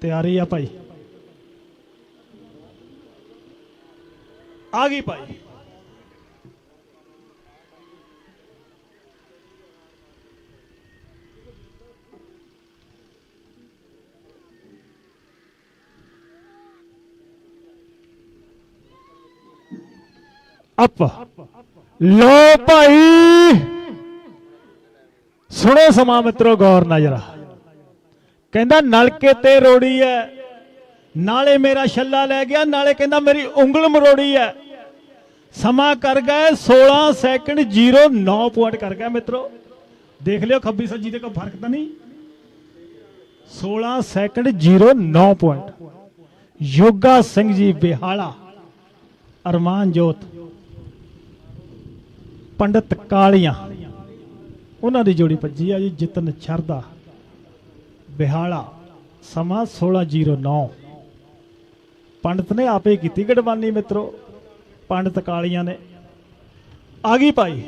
ਤਿਆਰੀ ਆ ਭਾਈ। ਆ ਗਈ ਭਾਈ। ਅਪ। ਲੋ ਭਾਈ। ਸੁਣੋ ਸਮਾਂ ਮਿੱਤਰੋ, ਗੌਰ ਨਾਲ ਜਰਾ। ਕਹਿੰਦਾ, ਨਲਕੇ ਤੇ ਰੋੜੀ ਐ। ਨਾਲੇ ਮੇਰਾ ਛੱਲਾ ਲੈ ਗਿਆ, ਨਾਲੇ ਕਹਿੰਦਾ, ਮੇਰੀ ਉਂਗਲ ਮਰੋੜੀ ਐ। ਸਮਾਂ ਕਰ ਗਏ 16 ਸੈਕਿੰਡ 09 ਪੁਆਇੰਟ ਕਰ ਗਿਆ ਮਿੱਤਰੋ। ਦੇਖ ਲਿਓ, ਖੱਬੀ ਸੱਜੀ ਤੇ ਕੋਈ ਫ਼ਰਕ ਤਾਂ ਨਹੀਂ? 16 ਸੈਕਿੰਡ 09 ਪੁਆਇੰਟ। ਯੋਗਾ ਸਿੰਘ ਜੀ ਬਿਹਾਲਾ ਅਰਮਾਨ ਜੋਤ ਪੰਡਤ ਕਾਲੀਆਂ। ਉਹਨਾਂ ਦੀ ਜੋੜੀ ਭੱਜੀ ਆ ਜੀ ਜਿਤਨ ਸ਼ਰਦਾ ਬਿਹਾਲਾ ਸਮਾਂ 1609 ਪੰਡਤ ਨੇ ਆਪੇ ਕੀਤੀ ਗੜਬਾਨੀ ਮਿੱਤਰੋ, ਪੰਡਤ ਕਾਲੀਆਂ ਨੇ। ਆ ਗਈ ਭਾਈ।